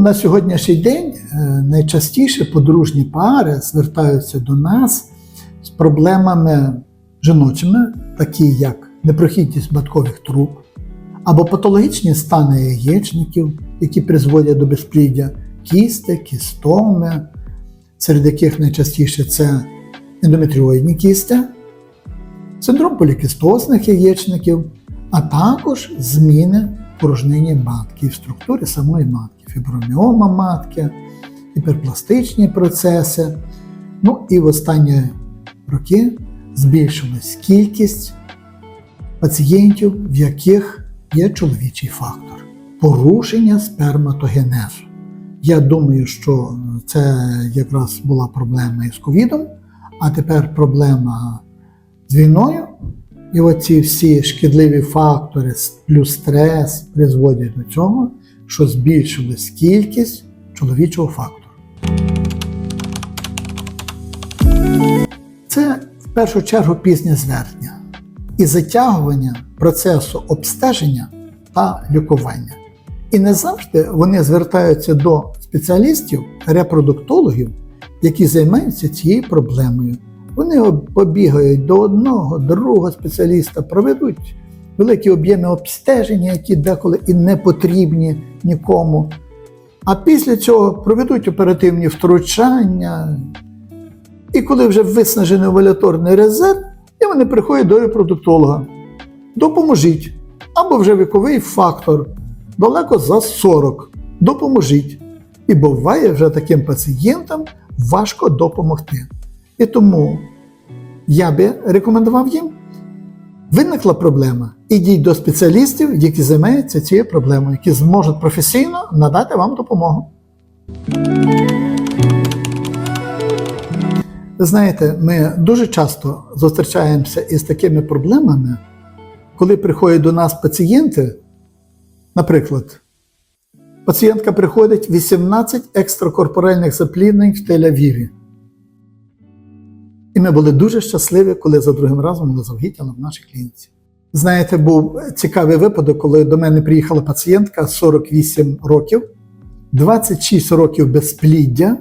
На сьогоднішній день е, найчастіше подружні пари звертаються до нас з проблемами жіночими, такі як непрохідність маткових труб, або патологічні стани яєчників, які призводять до безпліддя, кісти, кістоми, серед яких найчастіше це ендометріоїдні кісти, синдром полікістозних яєчників, а також зміни порожнині матки, в структурі самої матки, фіброміома матки, гіперпластичні процеси. Ну і в останні роки збільшилась кількість пацієнтів, в яких є чоловічий фактор порушення сперматогенезу. Я думаю, що це якраз була проблема із ковідом, а тепер проблема з війною. І оці всі шкідливі фактори плюс стрес призводять до цього, що збільшилась кількість чоловічого фактору. Це в першу чергу пізнє звернення і затягування процесу обстеження та лікування. І не завжди вони звертаються до спеціалістів, репродуктологів, які займаються цією проблемою. Вони побігають до одного, другого спеціаліста, проведуть великі об'єми обстеження, які деколи і не потрібні нікому. А після цього проведуть оперативні втручання. І коли вже виснажений овуляторний резерв, і вони приходять до репродуктолога. Допоможіть. Або вже віковий фактор далеко за 40. Допоможіть. І буває вже таким пацієнтам важко допомогти. І тому я би рекомендував їм. Виникла проблема. Ідіть до спеціалістів, які займаються цією проблемою, які зможуть професійно надати вам допомогу. Ви знаєте, ми дуже часто зустрічаємося із такими проблемами, коли приходять до нас пацієнти. Наприклад, пацієнтка приходить 18 екстракорпоральних запліднень в Тель-Авіві. І ми були дуже щасливі, коли за другим разом вона завагітніла в нашій клініці. Знаєте, був цікавий випадок, коли до мене приїхала пацієнтка 48 років, 26 років безпліддя.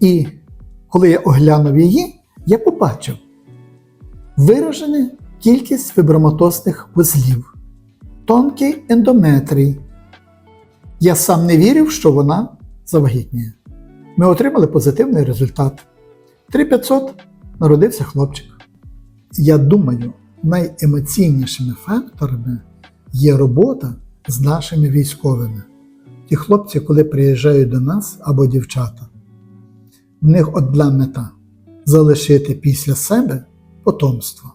І коли я оглянув її, я побачив виражену кількість фіброматозних вузлів, тонкий ендометрій. Я сам не вірив, що вона завагітніє. Ми отримали позитивний результат. 3500 народився хлопчик. Я думаю, найемоційнішими факторами є робота з нашими військовими. Ті хлопці, коли приїжджають до нас або дівчата, в них одна мета залишити після себе потомство.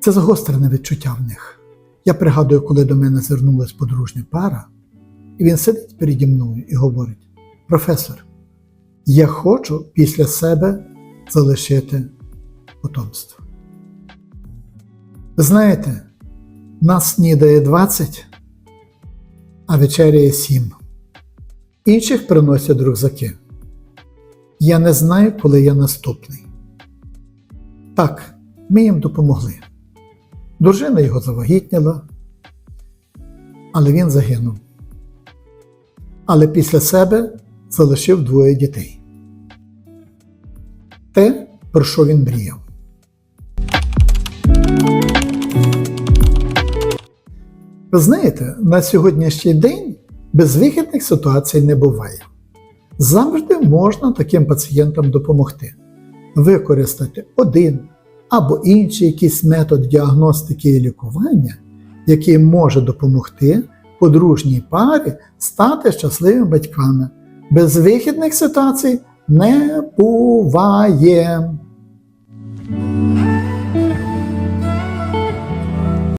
Це загострене відчуття в них. Я пригадую, коли до мене звернулася подружня пара, і він сидить переді мною і говорить: професор, я хочу після себе залишити потомство. Ви знаєте, нас снідає 20, а вечеряє 7. Інших приносять рюкзаки. Я не знаю, коли я наступний. Так, ми їм допомогли. Дружина його завагітніла, але він загинув. Але після себе залишив двоє дітей. Те, про що він мріяв. Ви знаєте, на сьогоднішній день безвихідних ситуацій не буває. Завжди можна таким пацієнтам допомогти, використати один або інший якийсь метод діагностики і лікування, який може допомогти подружній парі стати щасливими батьками. Безвихідних ситуацій не буває.